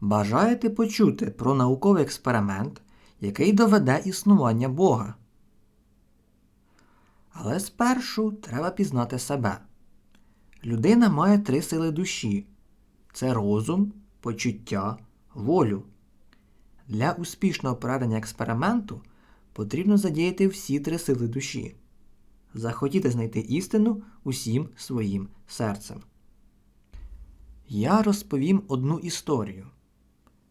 Бажаєте почути про науковий експеримент, який доведе існування Бога? Але спершу треба пізнати себе. Людина має три сили душі: це розум, почуття, волю. Для успішного проведення експерименту потрібно задіяти всі три сили душі. Захотіти знайти істину усім своїм серцем. Я розповім одну історію.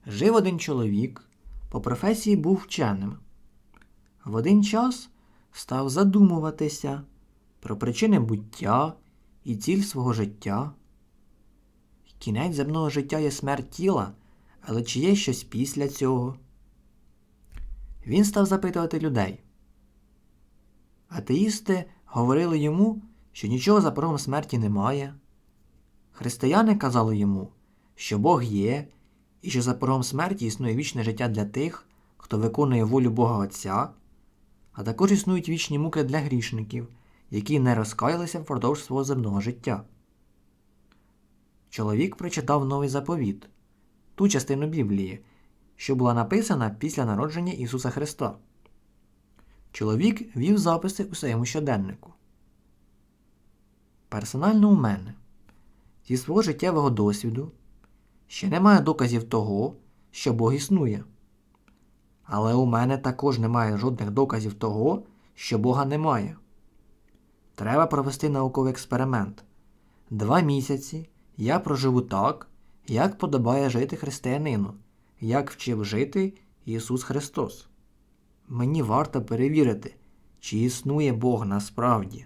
Жив один чоловік, по професії був вченим. В один час став задумуватися про причини буття і ціль свого життя. Кінець земного життя є смерть тіла, але чи є щось після цього? Він став запитувати людей. Атеїсти говорили йому, що нічого за порогом смерті немає. Християни казали йому, що Бог є, і що за порогом смерті існує вічне життя для тих, хто виконує волю Бога Отця, а також існують вічні муки для грішників, які не розкаялися впродовж свого земного життя. Чоловік прочитав новий заповіт, ту частину Біблії, що була написана після народження Ісуса Христа. Чоловік вів записи у своєму щоденнику. Персонально у мене зі свого життєвого досвіду ще немає доказів того, що Бог існує. Але у мене також немає жодних доказів того, що Бога немає. Треба провести науковий експеримент. Два місяці я проживу так, як подобає жити християнину, як вчив жити Ісус Христос. Мені варто перевірити, чи існує Бог насправді.